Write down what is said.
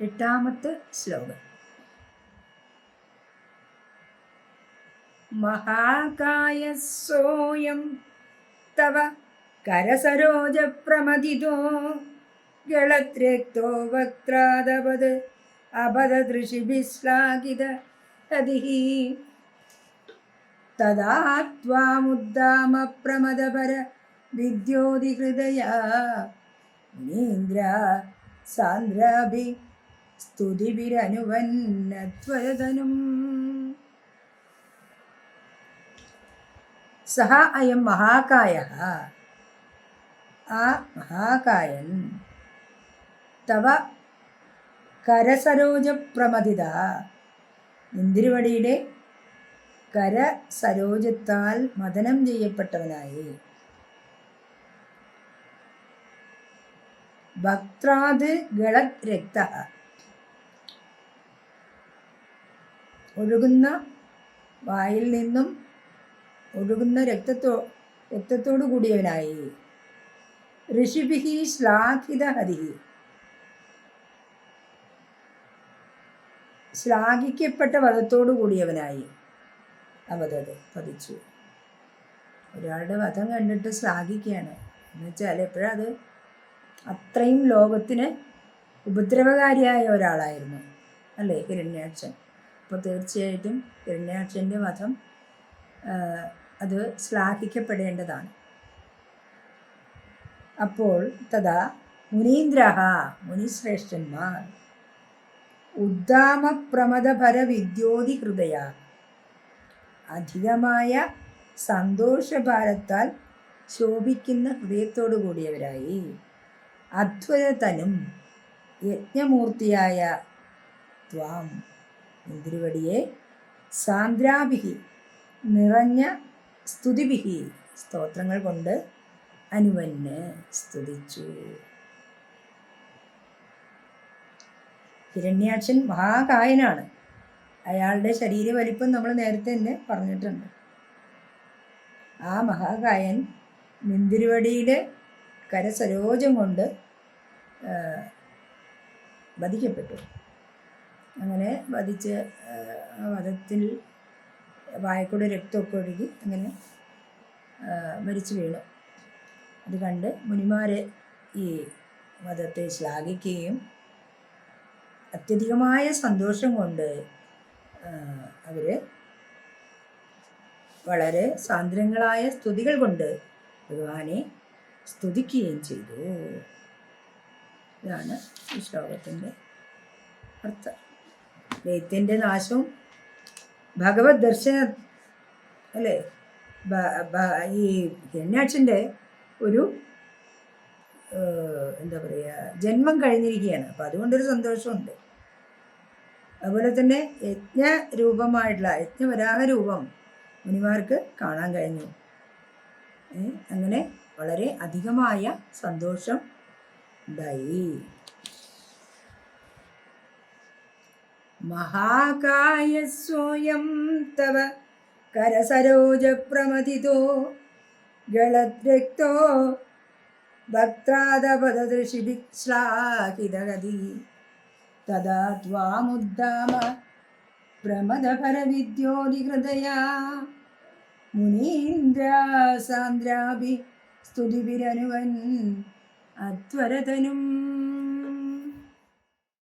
എട്ടാമത്തെ ശ്ലോകം. മഹാകായസോയം തവ കരസരോജപ്രമതിതോ ഗളത്രക്തോ വക്രാദപത് അപദൃഷിഭിശ്ലാഘിത ഹതിഃ തദാ ത്വാമുദ്ദാമപ്രമദപര വിദ്യോതിഹൃദയ മുനീന്ദ്ര സാന്ദ്രഭി സ്തുതിഭിരനുവന്നത്വരതനും സഹ അയം മഹാകായ. ആ മഹാകായൻ തവ കരസരോജപ്രമതിത ഇന്ദിരുവടിയുടെ കരസരോജത്താൽ മദനം ചെയ്യപ്പെട്ടവനായി. ഭക്ത്രാത് ഗളത് രക്ത. ഒഴുകുന്ന വായിൽ നിന്നും ഒഴുകുന്ന രക്തത്തോ രക്തത്തോടു കൂടിയവനായി. ഋഷിഭിഹി ശ്ലാഘിത ഹരിഹി ശ്ലാഘിക്കപ്പെട്ട വധത്തോടു കൂടിയവനായി. അവതത് പതിച്ചു. ഒരാളുടെ വധം കണ്ടിട്ട് ശ്ലാഘിക്കുകയാണ്. എന്ന് വെച്ചാൽ എപ്പോഴത് അത്രയും ലോകത്തിന് ഉപദ്രവകാരിയായ ഒരാളായിരുന്നു. അല്ലേ ഹിരണ്യാക്ഷൻ? അപ്പോൾ തീർച്ചയായിട്ടും ഇരണ്യാക്ഷന്റെ വധം അത് ശ്ലാഘിക്കപ്പെടേണ്ടതാണ്. അപ്പോൾ തഥാ മുനീന്ദ്ര മുനിശ്രേഷ്ഠന്മാർ ഉദ്ദാമപ്രമദഭര വിദ്യോതി ഹൃദയ അധികമായ സന്തോഷഭാരത്താൽ ശോഭിക്കുന്ന ഹൃദയത്തോടു കൂടിയവരായി. അധ്വരതനും യജ്ഞമൂർത്തിയായ ത്വാം ഇന്ദിരുവടിയെ സാന്ദ്രാഭിഹി നിറഞ്ഞ സ്തുതിഭിഹി. സ്തോത്രങ്ങൾ കൊണ്ട് അനുവന് സ്തുതിച്ചു. ഹിരണ്യാക്ഷൻ മഹാകായനാണ്. അയാളുടെ ശരീര വലിപ്പം നമ്മൾ നേരത്തെ തന്നെ പറഞ്ഞിട്ടുണ്ട്. ആ മഹാകായൻ നിന്തിരുവടിയുടെ കരസരോജം കൊണ്ട് വധിക്കപ്പെട്ടു. അങ്ങനെ വധിച്ച് വധത്തിൽ വായക്കൂടെ രക്തമൊക്കെ ഒഴുകി അങ്ങനെ മരിച്ചു വീണു. അത് കണ്ട് മുനിമാർ ഈ വധത്തെ ശ്ലാഘിക്കുകയും അത്യധികമായ സന്തോഷം കൊണ്ട് അവർ വളരെ സാന്ദ്രങ്ങളായ സ്തുതികൾ കൊണ്ട് ഭഗവാനെ സ്തുതിക്കുകയും ചെയ്തു. ഇതാണ് ഈ ശ്ലോകത്തിന്റെ അർത്ഥം. ദൈത്യന്റെ നാശവും ഭഗവത് ദർശന അല്ലേ? ഈ ഹിരണ്യാക്ഷന്റെ ഒരു എന്താ പറയുക ജന്മം കഴിഞ്ഞിരിക്കുകയാണ്. അപ്പം അതുകൊണ്ടൊരു സന്തോഷമുണ്ട്. അതുപോലെ തന്നെ യജ്ഞ രൂപമായിട്ടുള്ള യജ്ഞവരാഹ രൂപം മുനിമാർക്ക് കാണാൻ കഴിഞ്ഞു. അങ്ങനെ വളരെ അധികമായ സന്തോഷം ഉണ്ടായി. സ്വയം തവ കരസരോജപ്രമതിതോ ഗളദ്രക്തോ ഭക്താദപദൃഷിഭിശ്ലാഹിതഗതി തഥാ ത്വാമുദ്ദാമ പ്രമദപരവിദ്യോതിഹൃദയാ മുനീന്ദ്ര സാന്ദ്രാഭി സ്തുതിഭിരനുവൻ അത്വരതനും